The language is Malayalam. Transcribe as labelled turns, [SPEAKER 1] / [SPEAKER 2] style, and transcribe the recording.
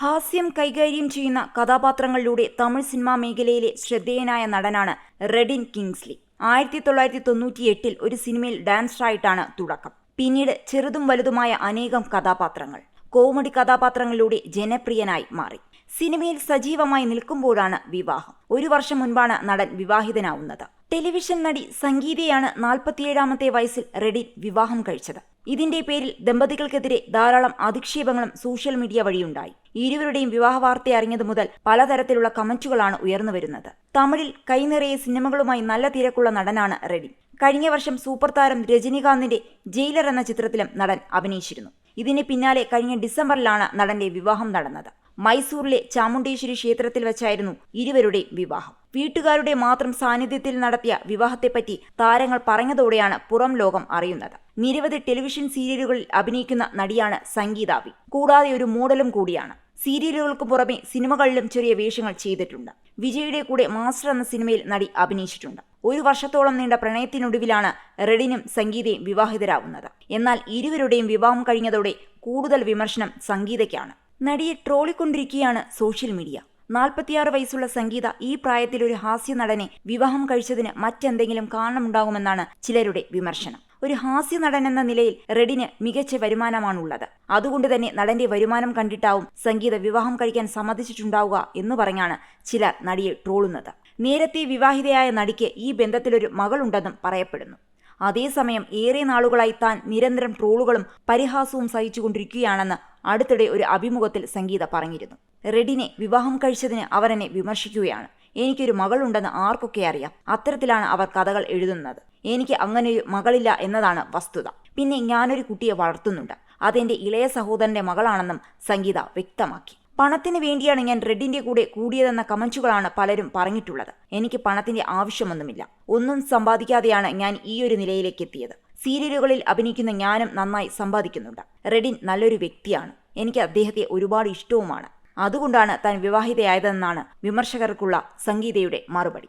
[SPEAKER 1] ഹാസ്യം കൈകാര്യം ചെയ്യുന്ന കഥാപാത്രങ്ങളിലൂടെ തമിഴ് സിനിമാ മേഖലയിലെ ശ്രദ്ധേയനായ നടനാണ് റെഡിൻ കിങ്സ്ലി. ആയിരത്തി തൊള്ളായിരത്തി തൊണ്ണൂറ്റി എട്ടിൽ ഒരു സിനിമയിൽ ഡാൻസറായിട്ടാണ് തുടക്കം. പിന്നീട് ചെറുതും വലുതുമായ അനേകം കഥാപാത്രങ്ങൾ കോമഡി കഥാപാത്രങ്ങളിലൂടെ ജനപ്രിയനായി മാറി. സിനിമയിൽ സജീവമായി നിൽക്കുമ്പോഴാണ് വിവാഹം. ഒരു വർഷം മുൻപാണ് നടൻ വിവാഹിതനാവുന്നത്. ടെലിവിഷൻ നടി സംഗീതയാണ് നാൽപ്പത്തിയേഴാമത്തെ വയസ്സിൽ റെഡിൻ വിവാഹം കഴിച്ചത്. ഇതിന്റെ പേരിൽ ദമ്പതികൾക്കെതിരെ ധാരാളം അധിക്ഷേപങ്ങളും സോഷ്യൽ മീഡിയ വഴിയുണ്ടായി. ഇരുവരുടെയും വിവാഹ വാർത്ത അറിഞ്ഞതു മുതൽ പലതരത്തിലുള്ള കമന്റുകളാണ് ഉയർന്നുവരുന്നത് തമിഴിൽ കൈനിറയെ സിനിമകളുമായി നല്ല തിരക്കുള്ള നടനാണ് റെഡി കഴിഞ്ഞ വർഷം സൂപ്പർ താരം രജനീകാന്തിന്റെ ജയിലർ എന്ന ചിത്രത്തിലും നടൻ അഭിനയിച്ചിരുന്നു. ഇതിന് പിന്നാലെ കഴിഞ്ഞ ഡിസംബറിലാണ് നടന്റെ വിവാഹം നടന്നത്. മൈസൂറിലെ ചാമുണ്ടേശ്വരി ക്ഷേത്രത്തിൽ വെച്ചായിരുന്നു ഇരുവരുടെ വിവാഹം. വീട്ടുകാരുടെ മാത്രം സാന്നിധ്യത്തിൽ നടത്തിയ വിവാഹത്തെപ്പറ്റി താരങ്ങൾ പറഞ്ഞതോടെയാണ് പുറം ലോകം അറിയുന്നത്. നിരവധി ടെലിവിഷൻ സീരിയലുകളിൽ അഭിനയിക്കുന്ന നടിയാണ് സംഗീതാവി കൂടാതെ ഒരു മോഡലും കൂടിയാണ്. സീരിയലുകൾക്ക് പുറമെ സിനിമകളിലും ചെറിയ വേഷങ്ങൾ ചെയ്തിട്ടുണ്ട്. വിജയുടെ കൂടെ മാസ്റ്റർ എന്ന സിനിമയിൽ നടി അഭിനയിച്ചിട്ടുണ്ട്. ഒരു വർഷത്തോളം നീണ്ട പ്രണയത്തിനൊടുവിലാണ് റെഡിനും സംഗീതയും വിവാഹിതരാകുന്നത് എന്നാൽ ഇരുവരുടെയും വിവാഹം കഴിഞ്ഞതോടെ കൂടുതൽ വിമർശനം സംഗീതയ്ക്കാണ്. നടിയെ ട്രോളിക്കൊണ്ടിരിക്കുകയാണ് സോഷ്യൽ മീഡിയ. നാൽപ്പത്തിയാറ് വയസ്സുള്ള സംഗീത ഈ പ്രായത്തിൽ ഒരു ഹാസ്യ നടനെ വിവാഹം കഴിച്ചതിന് മറ്റെന്തെങ്കിലും കാരണമുണ്ടാകുമെന്നാണ് ചിലരുടെ വിമർശനം. ഒരു ഹാസ്യ നടൻ എന്ന നിലയിൽ റെഡിന് മികച്ച വരുമാനമാണുള്ളത്. അതുകൊണ്ട് തന്നെ നടന്റെ വരുമാനം കണ്ടിട്ടാവും സംഗീത വിവാഹം കഴിക്കാൻ സമ്മതിച്ചിട്ടുണ്ടാവുക എന്ന് പറഞ്ഞാണ് ചിലർ നടിയെ ട്രോളുന്നത്. നേരത്തെ വിവാഹിതയായ നടിക്ക് ഈ ബന്ധത്തിലൊരു മകളുണ്ടെന്നും പറയപ്പെടുന്നു. അതേസമയം ഏറെ നാളുകളായി താൻ നിരന്തരം ട്രോളുകളും പരിഹാസവും സഹിച്ചുകൊണ്ടിരിക്കുകയാണെന്ന് അടുത്തിടെ ഒരു അഭിമുഖത്തിൽ സംഗീത പറഞ്ഞിരുന്നു. റെഡിനെ വിവാഹം കഴിച്ചതിന് അവർ എന്നെ വിമർശിക്കുകയാണ്. എനിക്കൊരു മകളുണ്ടെന്ന് ആർക്കൊക്കെ അറിയാം. അത്തരത്തിലാണ് അവർ കഥകൾ എഴുതുന്നത്. എനിക്ക് അങ്ങനെയൊരു മകളില്ല എന്നതാണ് വസ്തുത. പിന്നെ ഞാനൊരു കുട്ടിയെ വളർത്തുന്നുണ്ട്. അതെന്റെ ഇളയ സഹോദരന്റെ മകളാണെന്നും സംഗീത വ്യക്തമാക്കി. പണത്തിന് വേണ്ടിയാണ് ഞാൻ റെഡിന്റെ കൂടെ കൂടിയതെന്ന കമന്റുകളാണ് പലരും പറഞ്ഞിട്ടുള്ളത്. എനിക്ക് പണത്തിന്റെ ആവശ്യമൊന്നുമില്ല. ഒന്നും സമ്പാദിക്കാതെയാണ് ഞാൻ ഈ ഒരു നിലയിലേക്ക് എത്തിയത്. സീരിയലുകളിൽ അഭിനയിക്കുന്ന ഞാനും നന്നായി സമ്പാദിക്കുന്നുണ്ട്. റെഡിൻ നല്ലൊരു വ്യക്തിയാണ്. എനിക്ക് അദ്ദേഹത്തെ ഒരുപാട് ഇഷ്ടവുമാണ്. അതുകൊണ്ടാണ് താൻ വിവാഹിതയായതെന്നാണ് വിമർശകർക്കുള്ള സംഗീതയുടെ മറുപടി.